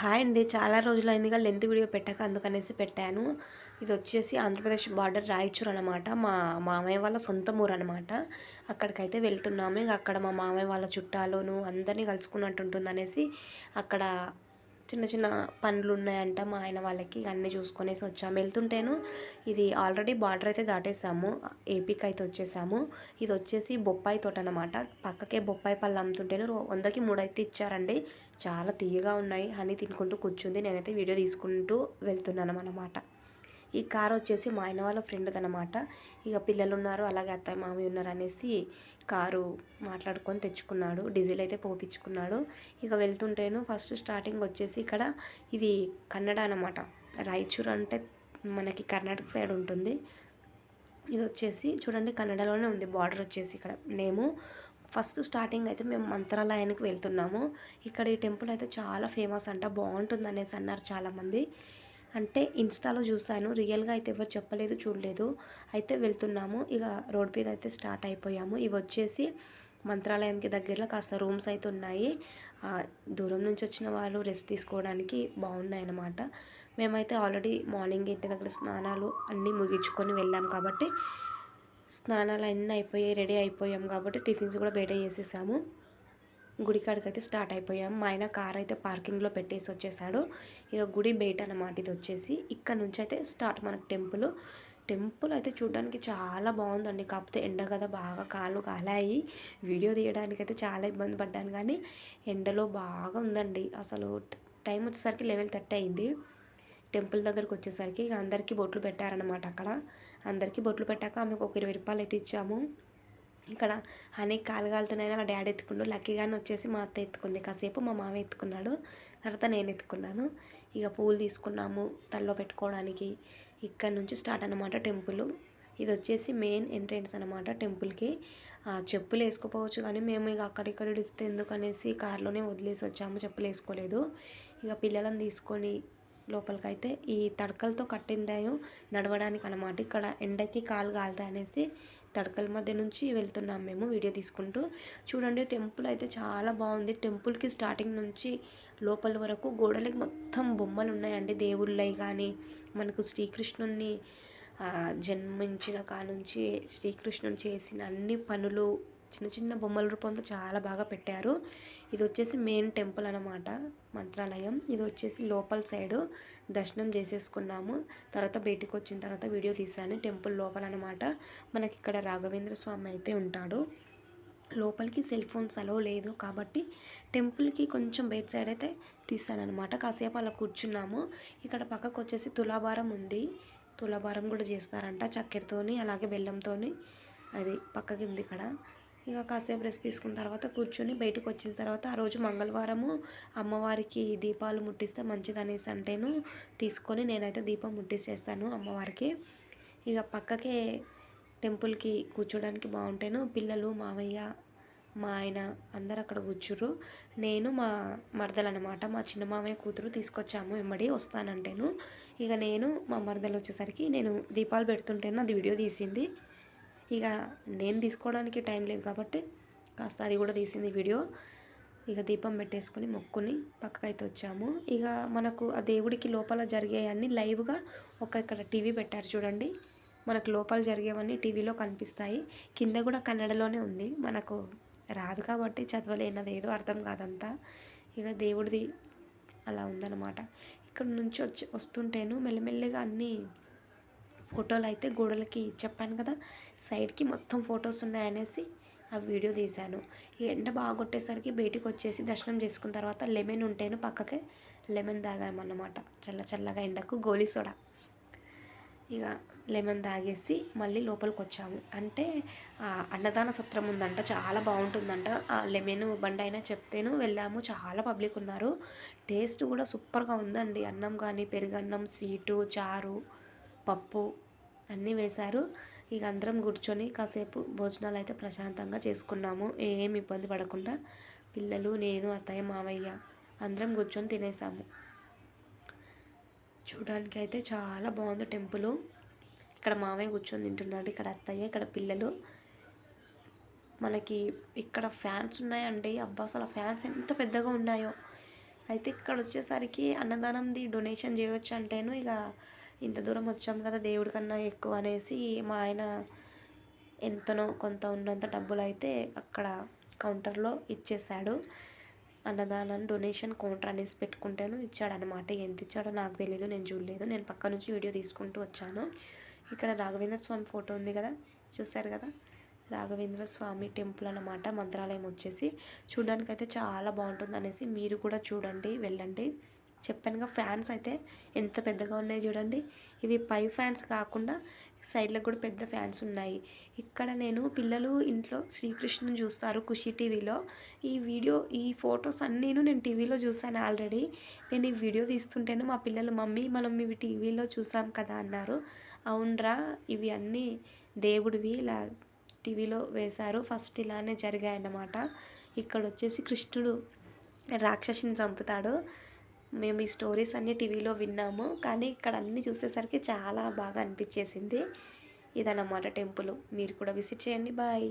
Hi అండి. చాలా రోజులైందిగా length video పెట్టాక అందుకనేసి పెట్టాను. ఇది వచ్చేసి ఆంధ్రప్రదేశ్ బార్డర్ రాయచూర్ అనమాట మా మామయ్య వాళ్ళ సొంత ఊరు అనమాట అక్కడికైతే వెళ్తున్నాము. అక్కడ మా మామయ్య వాళ్ళ చుట్టాలును అందరినీ కలుసుకున్నట్టు ఉంటుంది అనేసి అక్కడ చిన్న చిన్న పనులు ఉన్నాయంట మా ఆయన వాళ్ళకి అన్నీ చూసుకొనేసి వచ్చాము. వెళ్తుంటేను ఇది ఆల్రెడీ బార్డర్ అయితే దాటేసాము. ఏపీకి అయితే వచ్చేసాము. ఇది వచ్చేసి బొప్పాయి తోట అనమాట పక్కకే బొప్పాయి పళ్ళు అమ్ముతుంటేను వందకి మూడు అయితే ఇచ్చారండి. చాలా తీయగా ఉన్నాయి. హనీ తినుకుంటూ కూర్చుంది. నేనైతే వీడియో తీసుకుంటూ వెళ్తున్నాను అనమాట ఈ కార్ వచ్చేసి మా ఆయన వాళ్ళ ఫ్రెండ్ అనమాట ఇక పిల్లలు ఉన్నారు అలాగే అత్తయ్య మామయ్య ఉన్నారు అనేసి కారు మాట్లాడుకొని తెచ్చుకున్నాడు. డీజిల్ అయితే పోపించుకున్నాడు ఇక వెళ్తుంటేను ఫస్ట్ స్టార్టింగ్ వచ్చేసి ఇక్కడ ఇది కన్నడ అనమాట రాయచూర్ అంటే మనకి కర్ణాటక సైడ్ ఉంటుంది. ఇది వచ్చేసి చూడండి కన్నడలోనే ఉంది బార్డర్ వచ్చేసి ఇక్కడ. నేము ఫస్ట్ స్టార్టింగ్ అయితే మేము మంత్రాలయానికి వెళ్తున్నాము. ఇక్కడ ఈ టెంపుల్ అయితే చాలా ఫేమస్ అంట బాగుంటుంది అనేసి అన్నారు చాలామంది. అంటే ఇన్స్టాలో చూశాను. రియల్గా అయితే ఎవరు చెప్పలేదు చూడలేదు. అయితే వెళ్తున్నాము. ఇక రోడ్ మీద అయితే స్టార్ట్ అయిపోయాము. ఇవి వచ్చేసి మంత్రాలయంకి దగ్గరలో కాస్త రూమ్స్ అయితే ఉన్నాయి. దూరం నుంచి వచ్చిన వాళ్ళు రెస్ట్ తీసుకోవడానికి బాగున్నాయి అన్నమాట మేమైతే ఆల్రెడీ మార్నింగ్ ఇంటి దగ్గర స్నానాలు అన్నీ ముగించుకొని వెళ్ళాం కాబట్టి స్నానాలు అన్నీ అయిపోయాయి రెడీ అయిపోయాం కాబట్టి టిఫిన్స్ కూడా బయట చేసేసాము. గుడికాడికి అయితే స్టార్ట్ అయిపోయాం. మా ఆయన కార్ అయితే పార్కింగ్లో పెట్టేసి వచ్చేసాడు. ఇక గుడి బయట అన్నమాట ఇది వచ్చేసి. ఇక్కడ నుంచి అయితే స్టార్ట్ మనకు టెంపుల్. టెంపుల్ అయితే చూడడానికి చాలా బాగుందండి. కాకపోతే ఎండ కదా బాగా కాళ్ళు కాలాయి. వీడియో తీయడానికి అయితే చాలా ఇబ్బంది పడ్డాను కానీ ఎండలో బాగా ఉందండి. అసలు టైం వచ్చేసరికి లెవెల్ థర్టీ అయింది. టెంపుల్ దగ్గరకు వచ్చేసరికి ఇక అందరికీ బొట్లు పెట్టారనమాట అక్కడ. అందరికీ బొట్లు పెట్టాక ఆమెకు ఒక ఇరవై రూపాయలు అయితే ఇచ్చాము. ఇక్కడ హనీ కాలు కాలుతున్నాయని డాడీ ఎత్తుకుండు లక్కీగానే వచ్చేసి మా అత్త ఎత్తుకుంది. కాసేపు మా మామ ఎత్తుకున్నాడు. తర్వాత నేను ఎత్తుకున్నాను. ఇక పూలు తీసుకున్నాము తల్లో పెట్టుకోవడానికి. ఇక్కడ నుంచి స్టార్ట్ అనమాట టెంపుల్. ఇది వచ్చేసి మెయిన్ ఎంట్రెన్స్ అనమాట టెంపుల్కి. చెప్పులు వేసుకోపోవచ్చు కానీ మేము ఇక అక్కడిక్కడ ఇస్తే ఎందుకనేసి కార్లోనే వదిలేసి వచ్చాము. చెప్పులు వేసుకోలేదు. ఇక పిల్లలను తీసుకొని లోపలికైతే ఈ తడకలతో కట్టిందేమో నడవడానికి అనమాట ఇక్కడ ఎండకి కాలు కాలుతా అనేసి తడకల మధ్య నుంచి వెళ్తున్నాం మేము వీడియో తీసుకుంటూ. చూడండి టెంపుల్ అయితే చాలా బాగుంది. టెంపుల్కి స్టార్టింగ్ నుంచి లోపల వరకు గోడలకి మొత్తం బొమ్మలు ఉన్నాయండి. దేవుళ్ళవి కానీ మనకు శ్రీకృష్ణుని జన్మించిన కానుంచి శ్రీకృష్ణుని చేసిన అన్ని పనులు చిన్న చిన్న బొమ్మల రూపంలో చాలా బాగా పెట్టారు. ఇది వచ్చేసి మెయిన్ టెంపుల్ అనమాట మంత్రాలయం. ఇది వచ్చేసి లోపల సైడు దర్శనం చేసేసుకున్నాము. తర్వాత బయటికి వచ్చిన తర్వాత వీడియో తీసాను టెంపుల్ లోపల అనమాట మనకి ఇక్కడ రాఘవేంద్ర స్వామి అయితే ఉంటాడు. లోపలికి సెల్ ఫోన్స్ అలో లేదు కాబట్టి టెంపుల్కి కొంచెం బయట సైడ్ అయితే తీసాను అనమాట కాసేపు అలా కూర్చున్నాము. ఇక్కడ పక్కకు వచ్చేసి తులాభారం ఉంది. తులాభారం కూడా చేస్తారంట చక్కెరతోని అలాగే బెల్లంతోని. అది పక్కకి ఉంది ఇక్కడ. ఇక కాసేపు రెస్ట్ తీసుకున్న తర్వాత కూర్చొని బయటకు వచ్చిన తర్వాత ఆ రోజు మంగళవారము అమ్మవారికి దీపాలు ముట్టిస్తే మంచిది అనేసి అంటేను తీసుకొని నేనైతే దీపం ముట్టించేస్తాను అమ్మవారికి. ఇక పక్కకే టెంపుల్కి కూర్చోడానికి బాగుంటేను పిల్లలు మామయ్య మా ఆయన అందరు అక్కడ కూర్చుర్రు. నేను మా మరదలు అనమాట మా చిన్న మామయ్య కూతురు తీసుకొచ్చాము వెంబడి వస్తానంటేను. ఇక నేను మా మరదలు వచ్చేసరికి నేను దీపాలు పెడుతుంటేను అది వీడియో తీసింది. ఇక నేను తీసుకోవడానికి టైం లేదు కాబట్టి కాస్త అది కూడా తీసింది వీడియో. ఇక దీపం పెట్టేసుకొని మొక్కుని పక్కకైతే వచ్చాము. ఇక మనకు ఆ దేవుడికి లోపల జరిగేవన్నీ లైవ్గా ఒక ఇక్కడ టీవీ పెట్టారు చూడండి. మనకు లోపల జరిగేవన్నీ టీవీలో కనిపిస్తాయి. కింద కూడా కన్నడలోనే ఉంది. మనకు రాదు కాబట్టి చదవలేనది ఏదో అర్థం కాదంతా. ఇక దేవుడిది అలా ఉందన్నమాట. ఇక్కడ నుంచి వచ్చి వస్తుంటేను మెల్లమెల్లగా అన్నీ ఫోటోలు అయితే గోడలకి చెప్పాను కదా సైడ్కి మొత్తం ఫొటోస్ ఉన్నాయనేసి ఆ వీడియో తీశాను. ఈ ఎండ బాగా కొట్టేసరికి బయటికి వచ్చేసి దర్శనం చేసుకున్న తర్వాత లెమన్ ఉంటేను పక్కకే లెమన్ తాగామన్నమాట చల్ల చల్లగా ఎండకు గోలీ సోడా. ఇక లెమన్ తాగేసి మళ్ళీ లోపలికి వచ్చాము. అంటే అన్నదాన సత్రం ఉందంట చాలా బాగుంటుందంట. ఆ లెమన్ బండి అయినా చెప్తేను వెళ్ళాము. చాలా పబ్లిక్ ఉన్నారు. టేస్ట్ కూడా సూపర్గా ఉందండి. అన్నం కానీ పెరుగన్నం స్వీటు చారు పప్పు అన్నీ వేశారు. ఇక అందరం కూర్చొని కాసేపు భోజనాలు అయితే ప్రశాంతంగా చేసుకున్నాము. ఏం ఇబ్బంది పడకుండా పిల్లలు నేను అత్తయ్య మావయ్య అందరం కూర్చొని తినేసాము. చూడడానికి అయితే చాలా బాగుంది టెంపుల్. ఇక్కడ మామయ్య కూర్చొని తింటున్నాడు ఇక్కడ అత్తయ్య ఇక్కడ పిల్లలు. మనకి ఇక్కడ ఫ్యాన్స్ ఉన్నాయండి. అబ్బా అసలు ఫ్యాన్స్ ఎంత పెద్దగా ఉన్నాయో. అయితే ఇక్కడ వచ్చేసరికి అన్నదానంది డొనేషన్ చేయవచ్చు అంటేను ఇక ఇంత దూరం వచ్చాం కదా దేవుడి కన్నా ఎక్కువ అనేసి మా ఆయన ఎంతనో కొంత ఉన్నంత డబ్బులు అయితే అక్కడ కౌంటర్లో ఇచ్చేశాడు. అన్నదానం డొనేషన్ కౌంటర్ అనేసి పెట్టుకుంటాను. ఇచ్చాడనమాట ఎంత ఇచ్చాడో నాకు తెలియదు నేను చూడలేదు. నేను పక్క నుంచి వీడియో తీసుకుంటూ వచ్చాను. ఇక్కడ రాఘవేంద్ర స్వామి ఫోటో ఉంది కదా? చూసారు కదా? రాఘవేంద్ర స్వామి టెంపుల్ అన్నమాట. మంత్రాలయం వచ్చేసి. చూడడానికి అయితే చాలా బాగుంటుంది అనేసి మీరు కూడా చూడండి వెళ్ళండి. చెప్పానుగా ఫ్యాన్స్ అయితే ఎంత పెద్దగా ఉన్నాయి చూడండి. ఇవి పై ఫ్యాన్స్ కాకుండా సైడ్లో కూడా పెద్ద ఫ్యాన్స్ ఉన్నాయి. ఇక్కడ నేను పిల్లలు ఇంట్లో శ్రీకృష్ణుని చూస్తారు ఖుషి టీవీలో. ఈ వీడియో ఈ ఫొటోస్ అన్నీను నేను టీవీలో చూశాను ఆల్రెడీ. నేను ఈ వీడియో తీస్తుంటేనే మా పిల్లలు మమ్మీ మనం ఇవి టీవీలో చూసాం కదా అన్నారు. అవునరా ఇవి అన్నీ దేవుడివి ఇలా టీవీలో వేశారు. ఫస్ట్ ఇలానే జరిగాయన్నమాట. ఇక్కడ వచ్చేసి కృష్ణుడు రాక్షసిని చంపుతాడు. మేము ఈ స్టోరీస్ అన్నీ టీవీలో విన్నాము. కానీ ఇక్కడ అన్నీ చూసేసరికి చాలా బాగా అనిపించేసింది. ఇదన్నమాట టెంపుల్. మీరు కూడా విజిట్ చేయండి. బాయ్.